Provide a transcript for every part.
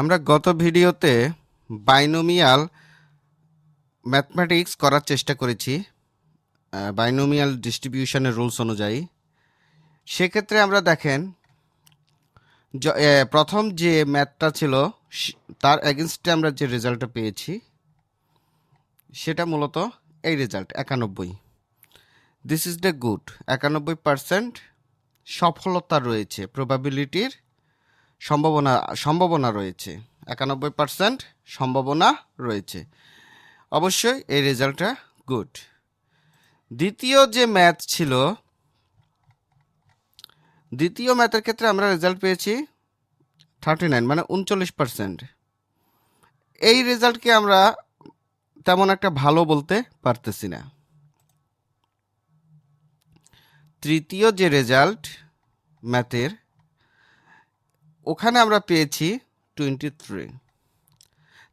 আমরা গত ভিডিওতে বাইনোমিয়াল ম্যাথমেটিক্স করার চেষ্টা করেছি বাইনোমিয়াল ডিস্ট্রিবিউশনের রুলস অনুযায়ী। সেক্ষেত্রে আমরা দেখেন প্রথম যে ম্যাথটা ছিল তার এগেনস্টে আমরা যে রেজাল্টটা পেয়েছি, সেটা মূলত এই রেজাল্ট একানব্বই। দিস ইজ দ্য গুড একানব্বই পার্সেন্ট সফলতা রয়েছে প্রবাবিলিটির সম্ভাবনা সম্ভাবনা রয়েছে। একানব্বই পার্সেন্ট সম্ভাবনা রয়েছে। অবশ্যই এই রেজাল্টটা গুড। দ্বিতীয় যে ম্যাথ ছিল, দ্বিতীয় ম্যাথের ক্ষেত্রে আমরা রেজাল্ট পেয়েছি থার্টি নাইন মানে উনচল্লিশ পার্সেন্ট এই রেজাল্টকে আমরা তেমন একটা ভালো বলতে পারতেছি না। তৃতীয় যে রেজাল্ট ম্যাথের ওখানে আমরা পেয়েছি টোয়েন্টি থ্রি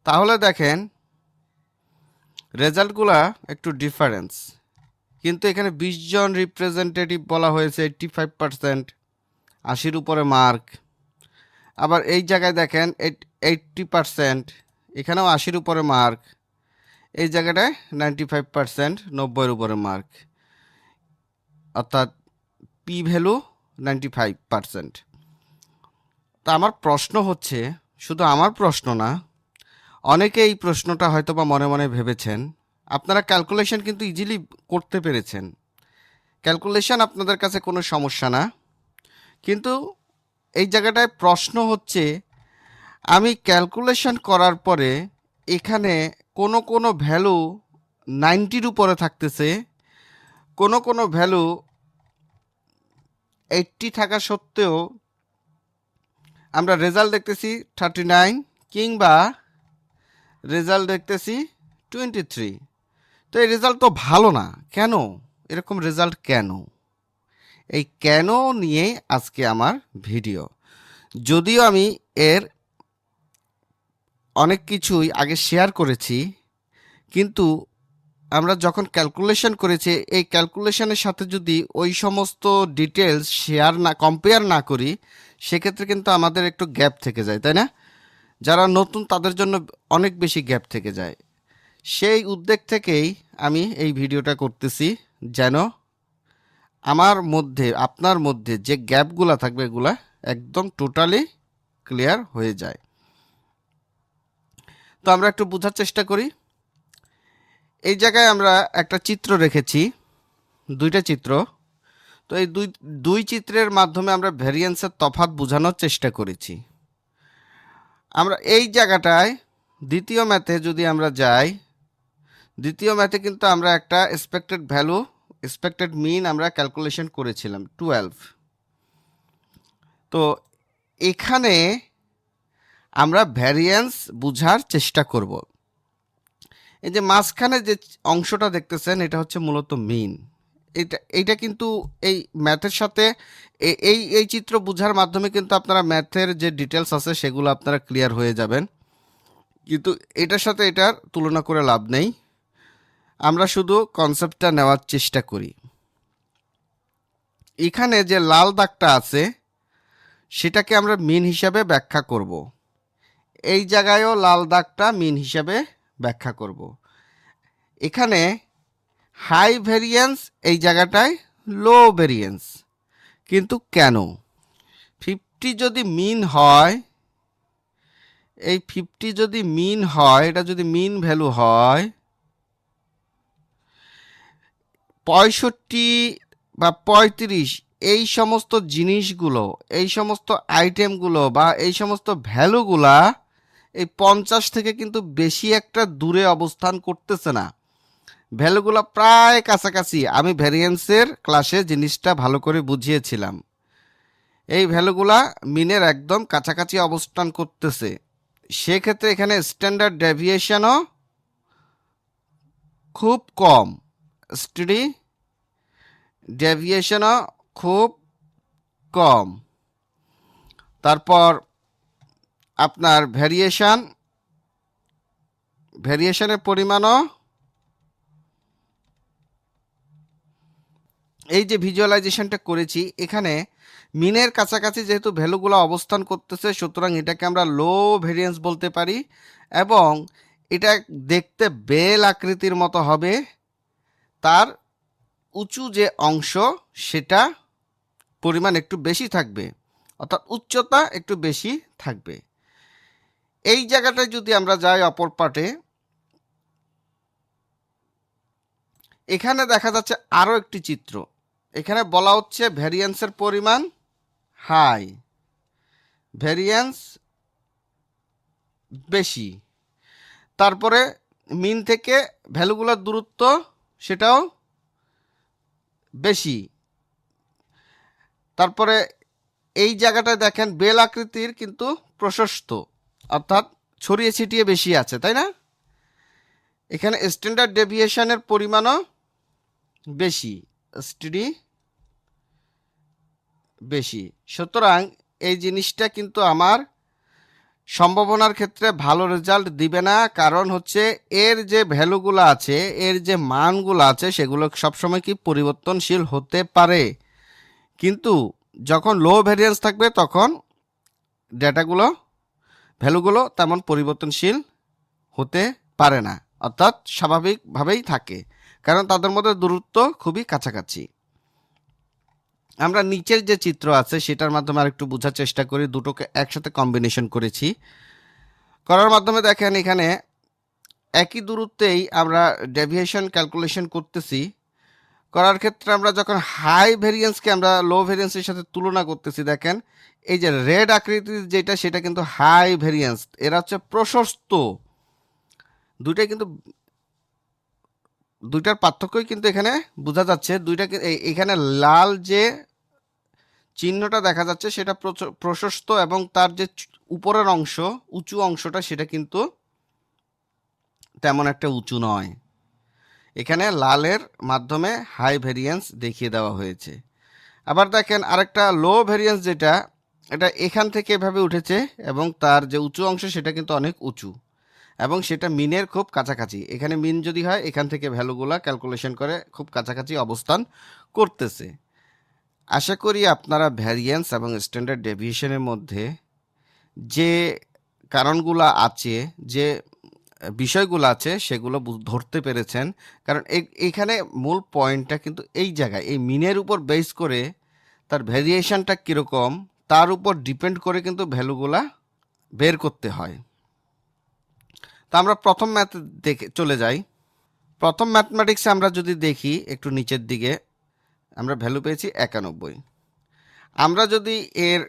তাহলে দেখেন, রেজাল্টগুলা একটু ডিফারেন্স কিন্তু এখানে বিশ জন রিপ্রেজেন্টেটিভ বলা হয়েছে এইট্টি ফাইভ পার্সেন্ট আশির উপরে মার্ক আবার এই জায়গায় দেখেন এইট্টি পার্সেন্ট এখানেও আশির উপরে মার্ক এই জায়গাটায় নাইনটি ফাইভ পার্সেন্ট নব্বইয়ের উপরে মার্ক অর্থাৎ P value ninety five percent তা আমার প্রশ্ন হচ্ছে, শুধু আমার প্রশ্ন না অনেকে এই প্রশ্নটা হয়তো বা মনে মনে ভেবেছেন। আপনারা ক্যালকুলেশন কিন্তু ইজিলি করতে পেরেছেন। ক্যালকুলেশন আপনাদের কাছে কোনো সমস্যা না। কিন্তু এই জায়গাটায় প্রশ্ন হচ্ছে, আমি ক্যালকুলেশন করার পরে এখানে কোনো কোনো ভ্যালু নাইনটির উপরে থাকতেছে, কোনো কোনো ভ্যালু এইটটি থাকা সত্ত্বেও আমরা রেজাল্ট দেখতেছি থার্টি নাইন কিংবা রেজাল্ট দেখতেছি টোয়েন্টি থ্রি। তো এই রেজাল্ট তো ভালো না। কেন? এরকম রেজাল্ট কেন? এই কেন নিয়ে আজকে আমার ভিডিও। যদিও আমি এর অনেক কিছুই আগে শেয়ার করেছি, কিন্তু আমরা যখন ক্যালকুলেশন করেছি, এই ক্যালকুলেশনের সাথে যদি ওই সমস্ত ডিটেলস শেয়ার না, কম্পেয়ার না করি সেক্ষেত্রে কিন্তু আমাদের একটু গ্যাপ থেকে যায়, তাই না? যারা নতুন তাদের জন্য অনেক বেশি গ্যাপ থেকে যায়। সেই উদ্বেগ থেকেই আমি এই ভিডিওটা করতেছি, যেন আমার মধ্যে, আপনার মধ্যে যে গ্যাপগুলা থাকবে এগুলা একদম টোটালি ক্লিয়ার হয়ে যায়। তো আমরা একটু বোঝার চেষ্টা করি। এই জায়গায় আমরা একটা চিত্র রেখেছি, দুইটা চিত্র। তো এই দুই দুই চিত্রের মাধ্যমে আমরা ভ্যারিয়েন্সের তফাৎ বোঝানোর চেষ্টা করেছি। আমরা এই জায়গাটায় দ্বিতীয় ম্যাথে যদি আমরা যাই, দ্বিতীয় ম্যাথে কিন্তু আমরা একটা এক্সপেক্টেড ভ্যালু এক্সপেক্টেড মিন আমরা ক্যালকুলেশন করেছিলাম টুয়েলভ তো এখানে আমরা ভ্যারিয়েন্স বোঝার চেষ্টা করব। এই যে মাঝখানে যে অংশটা দেখতেছেন, এটা হচ্ছে মূলত মিন এটা, এইটা কিন্তু এই ম্যাথের সাথে এই এই চিত্র বোঝার মাধ্যমে কিন্তু আপনারা ম্যাথের যে ডিটেলস আছে সেগুলো আপনারা ক্লিয়ার হয়ে যাবেন। কিন্তু এটার সাথে এটার তুলনা করে লাভ নেই। আমরা শুধু কনসেপ্টটা নেওয়ার চেষ্টা করি। এখানে যে লাল দাগটা আছে, সেটাকে আমরা মিন হিসাবে ব্যাখ্যা করব। এই জায়গায়ও লাল দাগটা মিন হিসাবে ব্যাখ্যা করব। এখানে হাই ভেরিয়েন্স এই জায়গাটায় লো ভেরিয়েন্স। কিন্তু কেন? ফিফটি যদি মিন হয়, এই ফিফটি যদি মিন হয়, এটা যদি মিন ভ্যালু হয়, পঁয়ষট্টি বা পঁয়ত্রিশ, এই সমস্ত জিনিসগুলো, এই সমস্ত আইটেমগুলো বা এই সমস্ত ভ্যালুগুলা এই পঞ্চাশ থেকে কিন্তু বেশি একটা দূরে অবস্থান করতেছে না। ভ্যালুগুলো প্রায় কাছাকাছি। আমি ভ্যারিয়েন্সের ক্লাসে জিনিসটা ভালো করে বুঝিয়েছিলাম। এই ভ্যালুগুলা মিনের একদম কাছাকাছি অবস্থান করতেছে। সেক্ষেত্রে এখানে স্ট্যান্ডার্ড ডেভিয়েশনও খুব কম। স্টাডি ডেভিয়েশনও খুব কম। তারপর আপনার ভ্যারিয়েশন ভ্যারিয়েশনের পরিমাণও এই যে ভিজুয়ালাইজেশনটা করেছি, এখানে মিনের কাছাকাছি যেহেতু ভ্যালুগুলো অবস্থান করতেছে, সুতরাং এটাকে আমরা লো ভেরিয়েন্স বলতে পারি এবং এটা দেখতে বেল আকৃতির মতো হবে। তার উঁচু যে অংশ, সেটা পরিমাণ একটু বেশি থাকবে, অর্থাৎ উচ্চতা একটু বেশি থাকবে। এই জায়গাটায় যদি আমরা যাই অপর পাটে এখানে দেখা যাচ্ছে আরও একটি চিত্র। এখানে বলা হচ্ছে ভ্যারিয়েন্সের পরিমাণ হাই ভ্যারিয়েন্স বেশি। তারপরে মিন থেকে ভ্যালুগুলোর দূরত্ব সেটাও বেশি। তারপরে এই জায়গাটায় দেখেন, বেল আকৃতির কিন্তু প্রশস্ত, অর্থাৎ ছড়িয়ে ছিটিয়ে বেশি আছে, তাই না? এখানে স্ট্যান্ডার্ড ডেভিয়েশনের পরিমাণও বেশি স্টিডি বেশি। সুতরাং এই জিনিসটা কিন্তু আমার সম্ভাবনার ক্ষেত্রে ভালো রেজাল্ট দিবে না। কারণ হচ্ছে এর যে ভ্যালুগুলো আছে, এর যে মানগুলো আছে, সেগুলো সবসময় কি পরিবর্তনশীল হতে পারে। কিন্তু যখন লো ভ্যারিয়েন্স থাকবে, তখন ডেটাগুলো ভ্যালুগুলো তেমন পরিবর্তনশীল হতে পারে না। অর্থাৎ স্বাভাবিকভাবেই থাকে। কারণ তাদের মধ্যে দূরত্ব খুবই কাছাকাছি। আমরা নিচের যে চিত্র আছে, সেটার মাধ্যমে আরেকটু বোঝার চেষ্টা করি। দুটোকে একসাথে কম্বিনেশন করেছি। করার মাধ্যমে দেখেন এখানে একই দূরত্বেই আমরা ডেভিয়েশন ক্যালকুলেশন করতেছি। করার ক্ষেত্রে আমরা যখন হাই ভেরিয়েন্সকে আমরা লো ভেরিয়েন্সের সাথে তুলনা করতেছি, দেখেন এই যে রেড আকৃতির যেটা, সেটা কিন্তু হাই ভেরিয়েন্স এরা হচ্ছে প্রশস্ত। দুইটাই কিন্তু দুইটার পার্থক্যই কিন্তু এখানে বোঝা যাচ্ছে। দুইটা এখানে লাল যে চিহ্নটা দেখা যাচ্ছে সেটা প্রশস্ত এবং তার যে উপরের অংশ, উঁচু অংশটা সেটা কিন্তু তেমন একটা উঁচু নয়। এখানে লালের মাধ্যমে হাই ভেরিয়েন্স দেখিয়ে দেওয়া হয়েছে। আবার দেখেন আরেকটা লো ভেরিয়েন্স যেটা, এটা এখান থেকে এভাবে উঠেছে এবং তার যে উঁচু অংশ সেটা কিন্তু অনেক উঁচু। এবং সেটা মিনের খুব কাছাকাছি। এখানে মিন যদি হয়, এখান থেকে ভ্যালুগুলা ক্যালকুলেশন করে খুব কাছাকাছি অবস্থান করতেছে। আশা করি আপনারা ভ্যারিয়েন্স এবং স্ট্যান্ডার্ড ডেভিয়েশনের মধ্যে যে কারণগুলো আছে, যে বিষয়গুলো আছে, সেগুলো ধরতে পেরেছেন। কারণ এখানে মূল পয়েন্টটা কিন্তু এই জায়গায়, এই মিনের উপর বেস করে তার ভ্যারিয়েশনটা কীরকম, তার উপর ডিপেন্ড করে কিন্তু ভ্যালুগুলা বের করতে হয়। তা আমরা প্রথম ম্যাথ দেখে, চলে যাই। প্রথম ম্যাথমেটিক্সে আমরা যদি দেখি, একটু নিচের দিকে, আমরা ভ্যালু পেয়েছি একানব্বই। আমরা যদি এর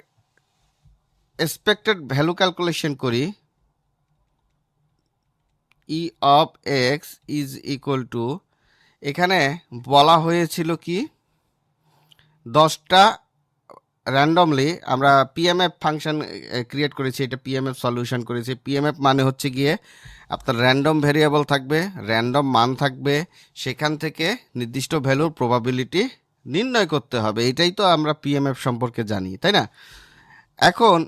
এক্সপেক্টেড ভ্যালু ক্যালকুলেশন করি E of X is equal to এখানে বলা হয়েছিল কি? দশটা র্যান্ডমলি আমরা পিএমএফ ফাংশন ক্রিয়েট করেছি, এটা পিএমএফ সলিউশন করেছি। পিএমএফ মানে হচ্ছে গিয়ে আপনার র্যান্ডম ভেরিয়েবল থাকবে র্যান্ডম মান থাকবে, সেখান থেকে নির্দিষ্ট ভ্যালুর প্রবাবিলিটি নির্ণয় করতে হবে। এটাই তো আমরা পিএমএফ সম্পর্কে জানি, তাই না? এখন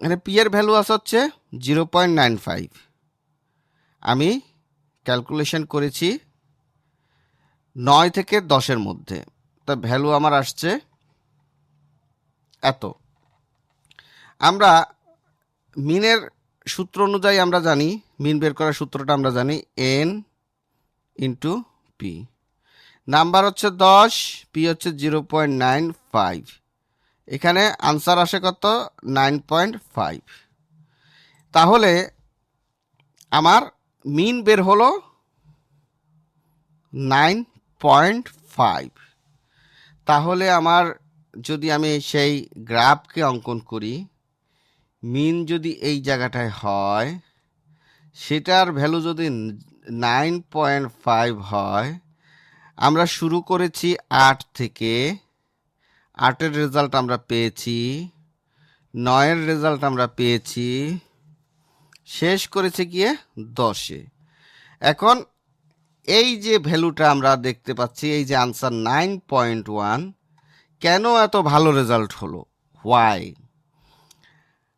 এখানে পি এর ভ্যালু আছে হচ্ছে জিরো পয়েন্ট নাইন ফাইভ আমি ক্যালকুলেশন করেছি নয় থেকে দশের মধ্যে। তা ভ্যালু আমার আসছে এত। আমরা মিনের সূত্র অনুযায়ী আমরা জানি, মিন বের করার সূত্রটা আমরা জানি এন ইন্টু পি নাম্বার হচ্ছে দশ পি হচ্ছে জিরো পয়েন্ট নাইন ফাইভ। এখানে আনসার আসে কত? Nine point five. তাহলে আমার মিন বের হলো নাইন পয়েন্ট ফাইভ। তাহলে আমার যদি আমি সেই গ্রাফকে অঙ্কন করি মিন যদি এই জায়গাটায় হয়, সেটার ভ্যালু যদি নাইন পয়েন্ট ফাইভ হয়, আমরা শুরু করেছি আট থেকে, আটের রেজাল্ট আমরা পেয়েছি, নয়ের রেজাল্ট আমরা পেয়েছি, শেষ করেছে গিয়ে দশে। এখন এই যে ভ্যালুটা আমরা দেখতে পাচ্ছি, এই যে আনসার নাইন পয়েন্ট ওয়ান কেন এত ভালো রেজাল্ট হলো? হোয়াই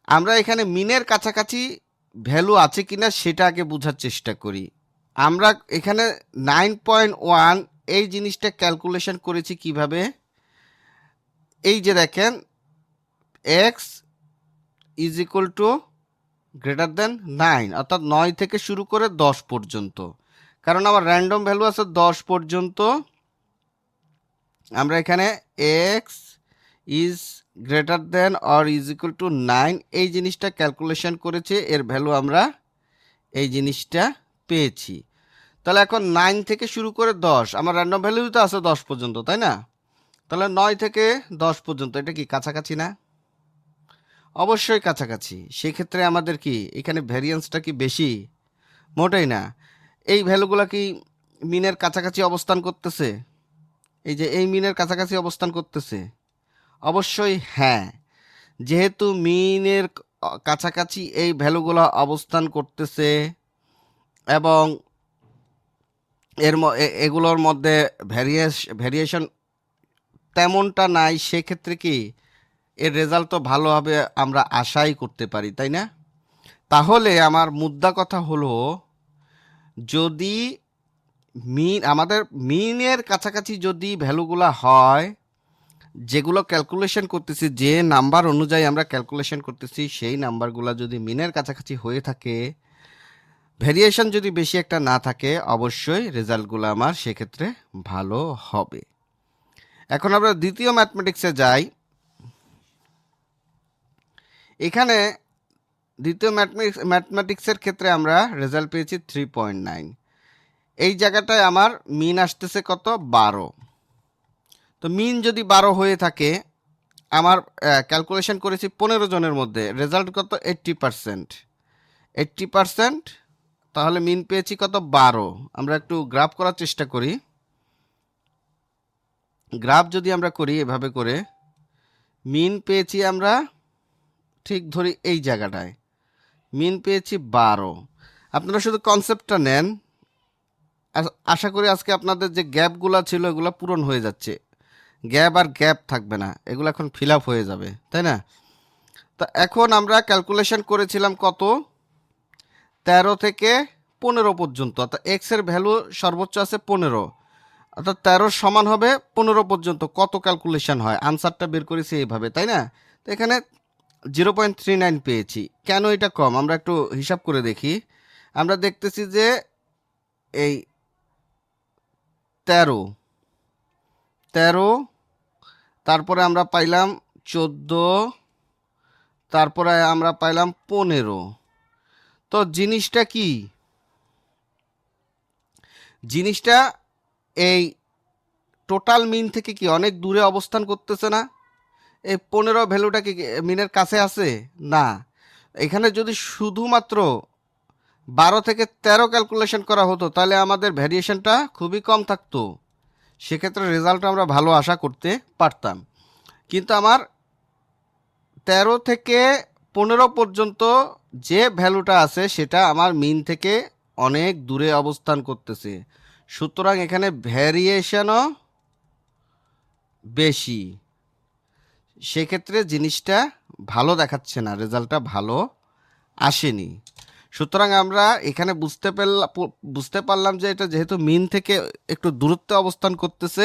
আমরা এখানে মিনের কাছাকাছি ভ্যালু আছে কিনা সেটা আগে বোঝার চেষ্টা করি। আমরা এখানে নাইন পয়েন্ট ওয়ান এই জিনিসটা ক্যালকুলেশন করেছি কীভাবে? এই যে দেখেন X is equal to greater than nine অর্থাৎ নয় থেকে শুরু করে দশ পর্যন্ত। কারণ আমার র্যান্ডম ভ্যালু আছে দশ পর্যন্ত। আমরা এখানে X is greater than or is equal to nine এই জিনিসটা ক্যালকুলেশন করেছে, এর ভ্যালু আমরা এই জিনিসটা পেয়েছি। তাহলে এখন নাইন থেকে শুরু করে দশ, আমার র্যান্ডম ভ্যালু তো আছে দশ পর্যন্ত, তাই না? তাহলে নয় থেকে দশ পর্যন্ত, এটা কি কাছাকাছি না? অবশ্যই কাছাকাছি, সেক্ষেত্রে আমাদের কি, এখানে ভ্যারিয়েন্সটা কি বেশি? মোটেই না। এই ভ্যালুগুলো কি মিনের কাছাকাছি অবস্থান করতেছে? এই যে এই মিনের কাছাকাছি অবস্থান করতেছে। অবশ্যই হ্যাঁ যেহেতু মিনের কাছাকাছি এই ভ্যালুগুলো অবস্থান করতেছে এবং এর এগুলোর মধ্যে ভ্যারিয়েস ভ্যারিয়েশন তেমনটা নাই, সেক্ষেত্রে কি এর রেজাল্ট তো ভালো হবে আমরা আশাই করতে পারি, তাই না? তাহলে আমার মুদ্রা কথা হলো, যদি মিন আমাদের মিনের কাছাকাছি যদি ভ্যালুগুলো হয়, যেগুলো ক্যালকুলেশন করতেছি, যে নাম্বার অনুযায়ী আমরা ক্যালকুলেশন করতেছি, সেই নাম্বারগুলো যদি মিনের কাছাকাছি হয়ে থাকে ভেরিয়েশন যদি বেশি একটা না থাকে, অবশ্যই রেজাল্টগুলো আমার সেক্ষেত্রে ভালো হবে। এখন আমরা দ্বিতীয় ম্যাথমেটিক্সে যাই। এখানে দ্বিতীয় ম্যাথমেটিক্স ম্যাথমেটিক্সের ক্ষেত্রে আমরা রেজাল্ট পেয়েছি থ্রি পয়েন্ট নাইন এই জায়গাটায় আমার মিন আসতেছে কত? বারো। তো মিন যদি বারো হয়ে থাকে, আমার ক্যালকুলেশন করেছি পনেরো জনের মধ্যে রেজাল্ট কত? এইট্টি পারসেন্ট এইট্টি পারসেন্ট তাহলে মিন পেয়েছি কত? বারো। আমরা একটু গ্রাফ করার চেষ্টা করি। গ্রাফ যদি আমরা করি এভাবে করে, মিন পেয়েছি আমরা, ঠিক ধরি এই জায়গাটায়, মিন পেয়েছি বারো। আপনারা শুধু কনসেপ্টটা নেন আশা করি আজকে আপনাদের যে গ্যাপগুলো ছিল এগুলো পূরণ হয়ে যাচ্ছে। গ্যাপ আর গ্যাপ থাকবে না, এগুলো এখন ফিল আপ হয়ে যাবে, তাই না? তা এখন আমরা ক্যালকুলেশন করেছিলাম কত? তেরো থেকে পনেরো পর্যন্ত, অর্থাৎ এক্সের ভ্যালু সর্বোচ্চ আছে পনেরো, অর্থাৎ তেরোর সমান হবে পনেরো পর্যন্ত, কত ক্যালকুলেশন হয়? আনসারটা বের করেছি এইভাবে, তাই না? তো এখানে জিরো পয়েন্ট থ্রি নাইন পেয়েছি, কেন এটা কম? আমরা একটু হিসাব করে দেখি। আমরা দেখতেছি যে এই তেরো। তেরো, তারপরে আমরা পাইলাম চোদ্দ, তারপরে আমরা পাইলাম পনেরো। তো জিনিসটা কি? জিনিসটা এই টোটাল মিন থেকে কি অনেক দূরে অবস্থান করতেছে না? এই পনেরো ভ্যালুটা কি মিনের কাছে আছে? না। এখানে যদি শুধুমাত্র বারো থেকে তেরো ক্যালকুলেশন করা হতো, তাহলে আমাদের ভ্যারিয়েশনটা খুবই কম থাকতো। সেক্ষেত্রে রেজাল্ট আমরা ভালো আশা করতে পারতাম। কিন্তু আমার তেরো থেকে পনেরো পর্যন্ত যে ভ্যালুটা আছে, সেটা আমার মিন থেকে অনেক দূরে অবস্থান করতেছে। সুতরাং এখানে ভ্যারিয়েশনও বেশি। সেক্ষেত্রে জিনিসটা ভালো দেখাচ্ছে না রেজাল্টটা ভালো আসেনি। সুতরাং আমরা এখানে বুঝতে পারলাম বুঝতে পারলাম যে এটা যেহেতু মিন থেকে একটু দূরত্বে অবস্থান করতেছে,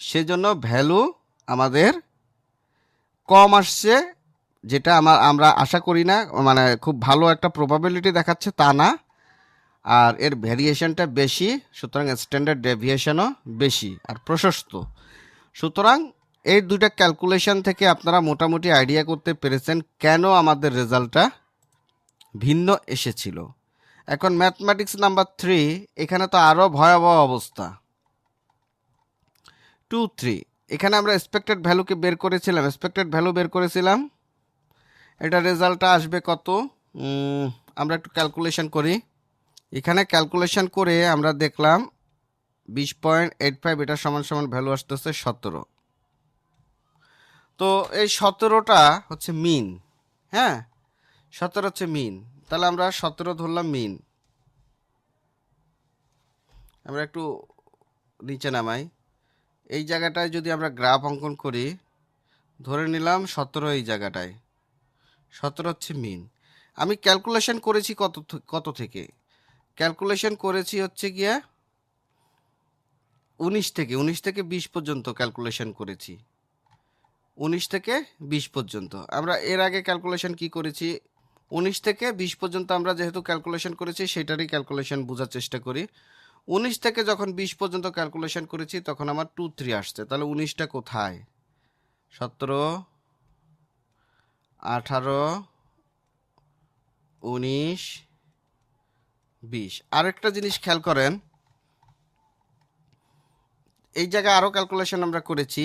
সেজন্য ভ্যালু আমাদের কম আসছে, যেটা আমার আমরা আশা করি না মানে খুব ভালো একটা প্রবাবিলিটি দেখাচ্ছে তা না, আর এর ভ্যারিয়েশনটা বেশি, সুতরাং স্ট্যান্ডার্ড ডেভিয়েশনও বেশি, আর প্রশস্ত। সুতরাং এই দুইটা ক্যালকুলেশন থেকে আপনারা মোটামুটি আইডিয়া করতে পেরেছেন কেন আমাদের রেজাল্টটা ভিন্ন এসেছিল। এখন ম্যাথমেটিক্স নাম্বার থ্রি, এখানে তো আরও ভয়াবহ অবস্থা। টু, থ্রি, এখানে আমরা এক্সপেক্টেড ভ্যালুকে বের করেছিলাম। এক্সপেক্টেড ভ্যালু বের করেছিলাম। এটা রেজাল্টটা আসবে কত? আমরা একটু ক্যালকুলেশন করি। এখানে ক্যালকুলেশন করে আমরা দেখলাম বিশ পয়েন্ট এইট ফাইভ, এটা সমান সমান ভ্যালু আসতেছে সতেরো। তো এই সতেরোটা হচ্ছে মিন হ্যাঁ? সতেরো হচ্ছে মিন। তাহলে আমরা সতেরো ধরলাম মিন। আমরা একটু নিচে নামাই। এই জায়গাটায় যদি আমরা গ্রাফ অঙ্কন করি, ধরে নিলাম সতেরো এই জায়গাটায়। সতেরো হচ্ছে মিন। আমি ক্যালকুলেশন করেছি কত কত থেকে? ক্যালকুলেশন করেছি হচ্ছে গিয়া উনিশ থেকে উনিশ থেকে বিশ পর্যন্ত ক্যালকুলেশন করেছি। উনিশ থেকে বিশ পর্যন্ত। আমরা এর আগে ক্যালকুলেশন কি করেছি? উনিশ থেকে বিশ পর্যন্ত আমরা যেহেতু ক্যালকুলেশন করেছি, সেটারই ক্যালকুলেশন বোঝার চেষ্টা করি। উনিশ থেকে যখন বিশ পর্যন্ত ক্যালকুলেশন করেছি, তখন আমার টু থ্রি আসছে। তাহলে উনিশটা কোথায়? সতেরো, আঠারো, উনিশ, বিশ। আরেকটা জিনিস খেয়াল করেন, এই জায়গায় আরও ক্যালকুলেশন আমরা করেছি,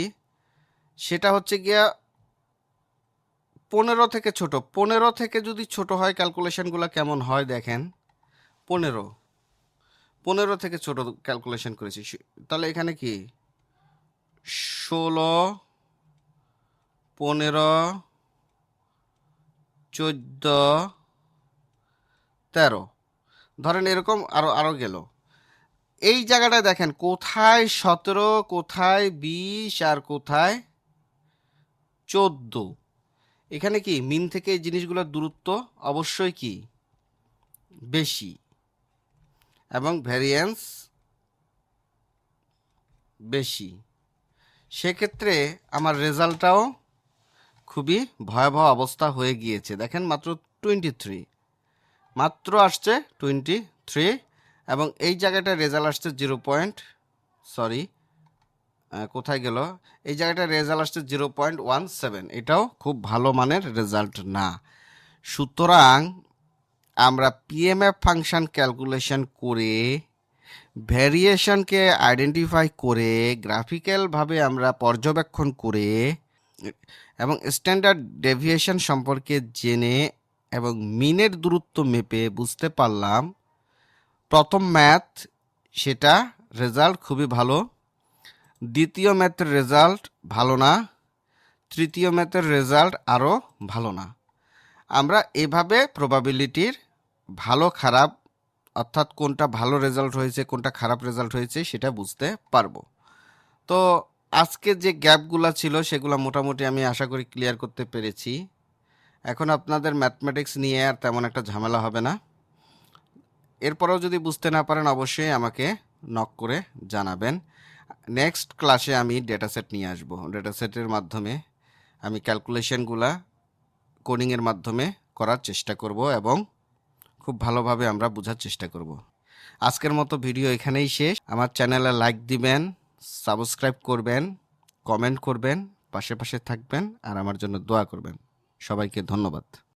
সেটা হচ্ছে গিয়া পনেরো থেকে ছোট। পনেরো থেকে যদি ছোট হয় ক্যালকুলেশনগুলো কেমন হয় দেখেন? পনেরো। পনেরো থেকে ছোট ক্যালকুলেশন করেছি। তাহলে এখানে কি? ষোলো, পনেরো, চোদ্দ, তেরো। ধরেন এরকম আরও আরও গেল। এই জায়গাটায় দেখেন, কোথায় সতেরো, কোথায় বিশ, আর কোথায় চোদ্দ? এখানে কি মিন থেকে জিনিসগুলোর দূরত্ব অবশ্যই কি? বেশি। এবং ভ্যারিয়েন্স বেশি। সেক্ষেত্রে আমার রেজাল্টটাও খুবই ভয়াবহ অবস্থা হয়ে গিয়েছে। দেখেন মাত্র টোয়েন্টি থ্রি মাত্র আসছে টোয়েন্টি থ্রি এবং এই জায়গাটায় রেজাল্ট আসছে জিরো পয়েন্ট সরি কোথায় গেল? এই জায়গাটায় রেজাল্ট আসছে জিরো পয়েন্ট ওয়ান সেভেন এটাও খুব ভালো মানের রেজাল্ট না। সুতরাং আমরা পিএমএফ ফাংশন ক্যালকুলেশন করে ভ্যারিয়েশনকে আইডেন্টিফাই করে গ্রাফিক্যালভাবে আমরা পর্যবেক্ষণ করে, এবং স্ট্যান্ডার্ড ডেভিয়েশন সম্পর্কে জেনে এবং মিনের দূরত্ব মেপে বুঝতে পারলাম। প্রথম ম্যাথ সেটা রেজাল্ট খুবই ভালো। দ্বিতীয় ম্যাথের রেজাল্ট ভালো না, তৃতীয় ম্যাথের রেজাল্ট আরও ভালো না। আমরা এভাবে প্রবাবিলিটির ভালো খারাপ, অর্থাৎ কোনটা ভালো রেজাল্ট হয়েছে, কোনটা খারাপ রেজাল্ট হয়েছে সেটা বুঝতে পারব। তো আজকে যে গ্যাপগুলো ছিল সেগুলো মোটামুটি আমি আশা করি ক্লিয়ার করতে পেরেছি। এখন আপনাদের ম্যাথমেটিক্স নিয়ে আর তেমন একটা ঝামেলা হবে না। এরপরেও যদি বুঝতে না পারেন অবশ্যই আমাকে নক করে জানাবেন। নেক্সট ক্লাসে আমি ডেটা সেট নিয়ে আসব। ডেটা সেটের মাধ্যমে আমি ক্যালকুলেশনগুলা কোডিংয়ের মাধ্যমে করার চেষ্টা করব এবং খুব ভালোভাবে আমরা বোঝার চেষ্টা করব। আজকের মতো ভিডিও এখানেই শেষ। আমার চ্যানেলে লাইক দিবেন সাবস্ক্রাইব করবেন কমেন্ট করবেন, পাশে পাশে থাকবেন, আর আমার জন্য দোয়া করবেন। সবাইকে ধন্যবাদ।